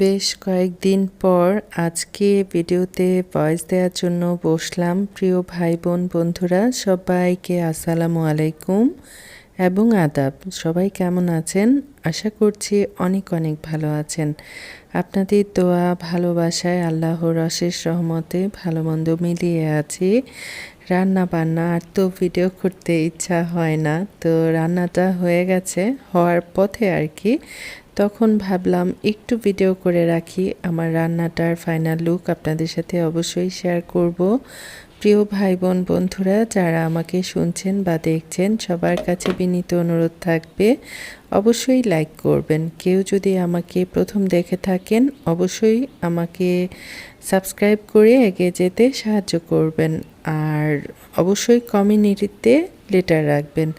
বেশ কয়েকদিন পর আজকে ভিডিওতে ভয়েস দেওয়ার জন্য বসলাম। প্রিয় ভাই বোন বন্ধুরা, সবাইকে আসসালামু আলাইকুম এবং আদাব। সবাই কেমন আছেন? আশা করছি অনেক অনেক ভালো আছেন। আপনাদের দোয়া, ভালোবাসায় আল্লাহর অশেষ রহমতে ভালো মন্দ মিলিয়ে আছি। রান্না বান্না আর তো ভিডিও করতে ইচ্ছা হয় না। তো রান্নাটা হয়ে গেছে, হওয়ার পথে আর কি। তখন ভাবলাম, একটু ভিডিও করে রাখি। আমার রান্নাটার ফাইনাল লুক আপনাদের সাথে অবশ্যই শেয়ার করব। প্রিয় ভাই বোন বন্ধুরা, যারা আমাকে শুনছেন বা দেখছেন, সবার কাছে বিনীত অনুরোধ থাকবে, অবশ্যই লাইক করবেন। কেউ যদি আমাকে প্রথম দেখে থাকেন, অবশ্যই আমাকে সাবস্ক্রাইব করে এগিয়ে যেতে সাহায্য করবেন। আর অবশ্যই কমিউনিটিতে লেটার রাখবেন।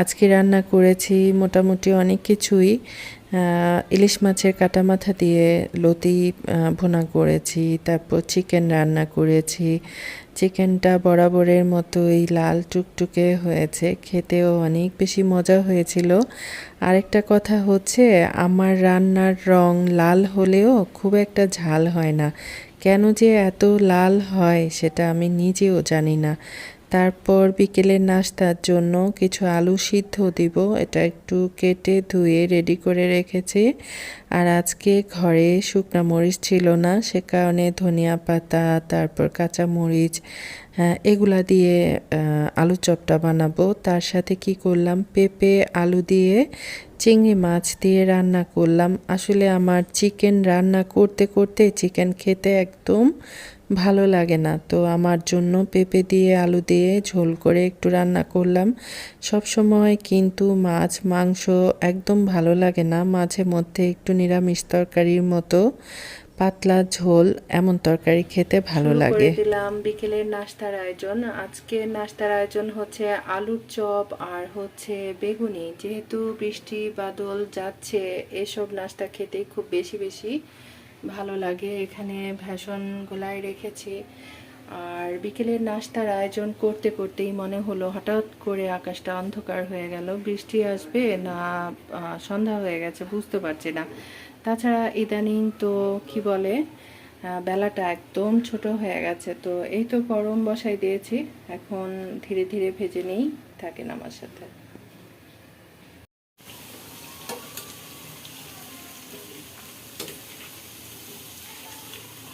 আজকে রান্না করেছি মোটামুটি অনেক কিছুই। ইলিশ মাছের কাটা মাথা দিয়ে লতি ভুনা করেছি, তারপর চিকেন রান্না করেছি। চিকেনটা বরাবরের মতোই লাল টুকটুকে হয়েছে, খেতেও অনেক বেশি মজা হয়েছিল। আরেকটা কথা হচ্ছে, আমার রান্নার রং লাল হলেও খুব একটা ঝাল হয় না। কেন যে এত লাল হয় সেটা আমি নিজেও জানি না। তারপর বিকেলের নাস্তার জন্য কিছু আলু সিদ্ধ দিব। এটা একটু কেটে ধুয়ে রেডি করে রেখেছি। আর আজকে ঘরে শুকনা মরিচ ছিল না, সে কারণে ধনিয়া পাতা, তারপর কাঁচা মরিচ এগুলা দিয়ে আলু চপটা বানাবো। তার সাথে কি করলাম? পেঁপে, আলু দিয়ে চিংড়ি মাছ দিয়ে রান্না করলাম। আসলে আমার চিকেন রান্না করতে করতে চিকেন খেতে একদম ভালো লাগে না। তো আমার জন্য পেঁপে দিয়ে আলু দিয়ে ঝোল করে একটু রান্না করলাম। সব সময় কিন্তু মাছ মাংস একদম ভালো লাগে না। মাঝে মধ্যে একটু নিরামিষ তরকারির মতো পাতলা ঝোল এমন তরকারি খেতে ভালো লাগে। দিলাম বিকেলের নাস্তার আয়োজন। আজকে নাস্তার আয়োজন হচ্ছে আলুর চপ আর হচ্ছে বেগুনি। যেহেতু বৃষ্টি বাদল যাচ্ছে এসব নাস্তা খেতে খুব বেশি বেশি ভালো লাগে। এখানে ভ্যাসন গোলায় রেখেছি। আর বিকেলের নাস্তার আয়োজন করতে করতেই মনে হলো হঠাৎ করে আকাশটা অন্ধকার হয়ে গেল। বৃষ্টি আসবে না সন্ধ্যা হয়ে গেছে, বুঝতে পারছি না। তাছাড়া ইদানিং তো কি বলে বেলাটা একদম ছোট হয়ে গেছে। তো এই তো গরম বসাই দিয়েছি। এখন ধীরে ধীরে ভেজে নেই, থাকেন আমার সাথে।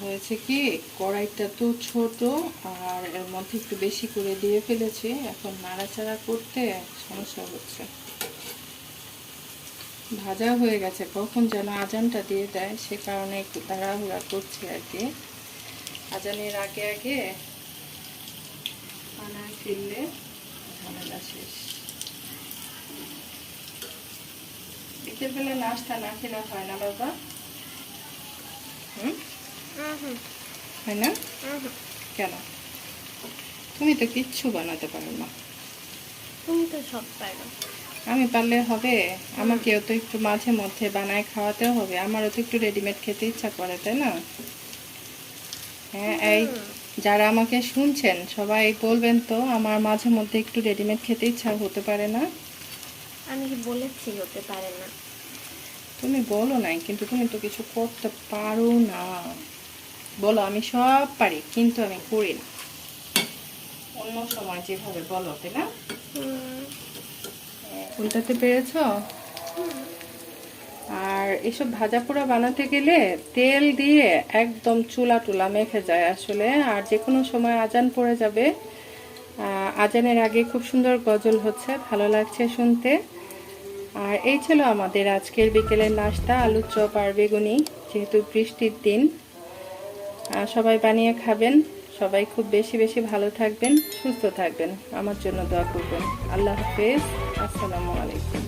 হয়েছে কি, কড়াইটা তো ছোট আর এর মধ্যে একটু বেশি করে দিয়ে ফেলেছি। এখন নাড়াচাড়া করতে সমস্যা হচ্ছে। ভাজা হয়ে গেছে। কখন যেন আজানটা দিয়ে দেয়, সে কারণে একটু তাড়াহুড়া করছি আর কি। আজানের আগে আগে আনায় ফিরলে ঝামেলা শেষ। বিকেলবেলা নাস্তা না খেলে হয় না বাবা। হুম? হয় না? কেন? তুমি তো কিচ্ছু বানাতে পারো না। তুমি তো সব পারো। আমি পারলে হবে। আমাকেও তো একটু মাঝে মধ্যে বানায় খাওয়াতেও হবে। আমারও তো একটু রেডিমেড খেতে ইচ্ছা করে তাই না? হ্যাঁ এই যারা আমাকে শুনছেন সবাই বলবেন তো আমার মাঝে মধ্যে একটু রেডিমেড খেতে ইচ্ছা হতে পারে না? আমি কি বলেছি হতে পারে না? তুমি বলো নাই কিন্তু তুমি তো কিছু করতে পারো না। বলো আমি সব পারি কিন্তু আমি করি না। অন্য সময় যেভাবে বলো তাই না? উল্টাতে পেরেছ? আর এসব ভাজা পোড়া বানাতে গেলে তেল দিয়ে একদম চুলা টুলা মেখে যায় আসলে আর যে কোনো সময় আজান পড়ে যাবে। আজানের আগে খুব সুন্দর গজল হচ্ছে ভালো লাগছে শুনতে। আর এই ছিল আমাদের আজকের বিকেলের নাস্তা আলুর চপ আর বেগুনি যেহেতু বৃষ্টির দিন। সবাই বানিয়ে খাবেন। সবাই খুব বেশি বেশি ভালো থাকবেন, সুস্থ থাকবেন। আমার জন্য দোয়া করবেন। আল্লাহ হাফেজ। আসসালামু আলাইকুম।